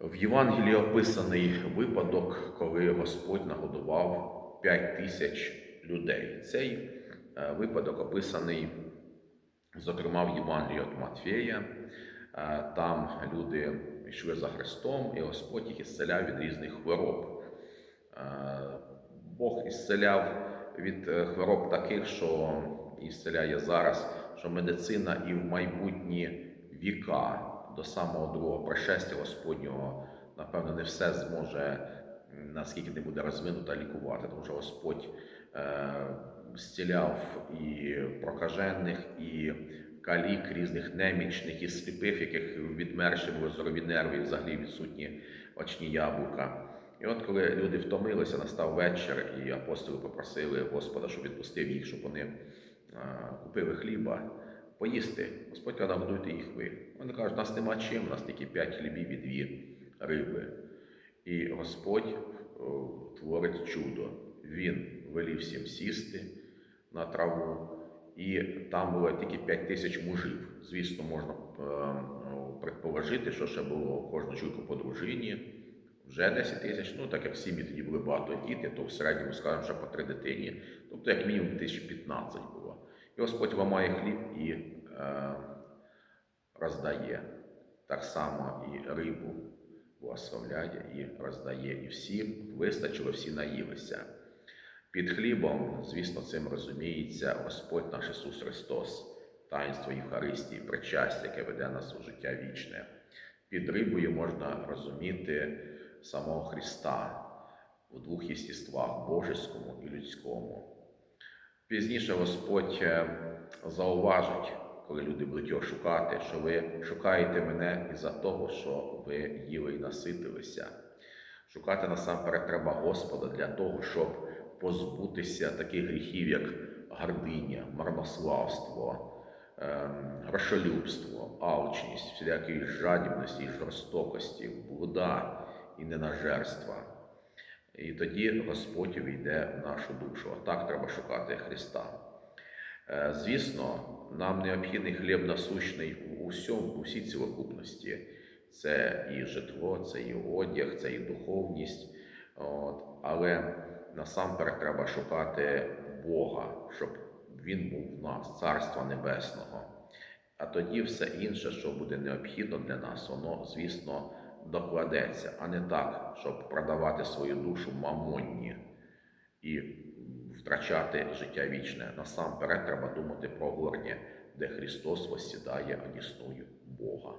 В Євангелії описаний випадок, коли Господь нагодував 5 тисяч людей. Цей е, випадок описаний, зокрема, в Євангелії від Матфея. Е, Там люди йшли за Христом, і Господь їх ісцеляв від різних хвороб. Е, Бог ісцеляв від хвороб таких, що ісцеляє зараз, що медицина і в майбутні віка до самого другого пришестя Господнього, напевно, не все зможе, наскільки не буде розвинута лікувати, тому що Господь е, зціляв і прокажених, і калік, різних немічних, і сліпих, яких відмерші були зорові нерви, і взагалі відсутні очні яблука. І от коли люди втомилися, настав вечір, і апостоли попросили Господа, щоб відпустив їх, щоб вони е, купили хліба, поїсти. Господь каже, годуйте їх ви. Вони кажуть, нас нема чим, у нас тільки п'ять хлібів і дві риби. І Господь творить чудо. Він велів всім сісти на траву, і там було тільки 5 тисяч мужів. Звісно, можна е, предположити, що ще було кожну чуйку по дружині, вже 10 тисяч. Ну, так як сім'ї тоді були багато діти, то в середньому, скажімо, ще по три дитині. Тобто, як мінімум, 1015 було. І Господь ламає хліб і е, роздає. Так само і рибу благословляє і роздає. І всім вистачило, всі наїлися. Під хлібом, звісно, цим розуміється Господь наш Ісус Христос, таїнство Євхаристії, причастя, яке веде нас у життя вічне. Під рибою можна розуміти самого Христа в двох єстіствах божеському і людському. Пізніше Господь е, зауважить, коли люди будуть його шукати, що ви шукаєте мене із-за того, що ви їли і наситилися. Шукати насамперед треба Господа для того, щоб позбутися таких гріхів, як гординя, марнославство, ем, грошолюбство, алчність, всілякої жадібності жорстокості, блуда і ненажерства. І тоді Господь увійде в нашу душу. Отак треба шукати Христа. Е, Звісно, нам необхідний хліб насущний у усьому, у всій цілокупності. Це і житло, це і одяг, це і духовність. От. Але насамперед треба шукати Бога, щоб Він був в нас, Царства Небесного. А тоді все інше, що буде необхідно для нас, воно, звісно, докладеться, а не так, щоб продавати свою душу мамонні і втрачати життя вічне. Насамперед треба думати про горнє, де Христос восідає одісною Бога.